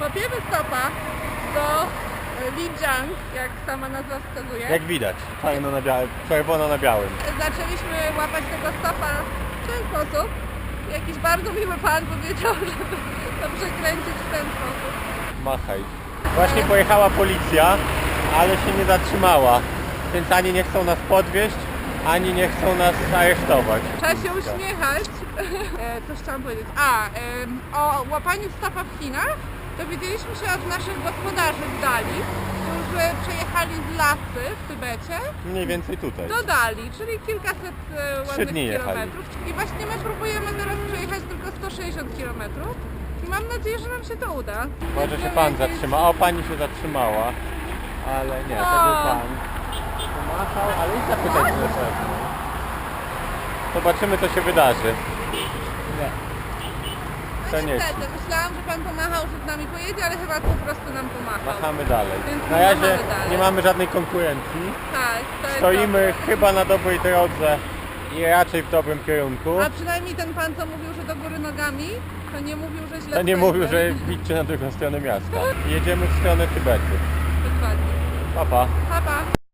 łapiemy stopa do e, Lijiang, jak sama nazwa wskazuje. Jak widać, czarno na białym, czerwono na białym. Zaczęliśmy łapać tego stopa w ten sposób. Jakiś bardzo miły pan powiedział, żeby to przekręcić w ten sposób. Machaj. Właśnie pojechała policja, ale się nie zatrzymała. Więc ani nie chcą nas podwieźć, ani nie chcą nas aresztować. Trzeba się uśmiechać. E, Coś chciałam powiedzieć. A, em, o łapaniu stopa w Chinach dowiedzieliśmy się od naszych gospodarzy w Dali, którzy przejechali z lasy w Tybecie Mniej więcej tutaj. do Dali, czyli kilkaset e, ładnych dni jechali. kilometrów. I właśnie my próbujemy teraz przejechać tylko 160 kilometrów. I mam nadzieję, że nam się to uda. Może się Będziemy pan jakieś- zatrzyma. O, pani się zatrzymała. Ale nie, to był O. pan. Pomachał, ale i zapytać na pewno. Zobaczymy, co się wydarzy. Nie. Nie Niestety, myślałam, że pan pomachał, że z nami pojedzie, ale chyba po prostu nam pomachał. Machamy dalej. Więc Na razie dalej. nie mamy żadnej konkurencji. Tak, to jest Stoimy dobre. chyba na dobrej drodze i raczej w dobrym kierunku. A przynajmniej ten pan, co mówił, że do góry nogami, to nie mówił, że źle To nie mówił, że idźcie na drugą stronę miasta. Jedziemy w stronę Tybetu. Dokładnie. Pa, pa. Pa, pa.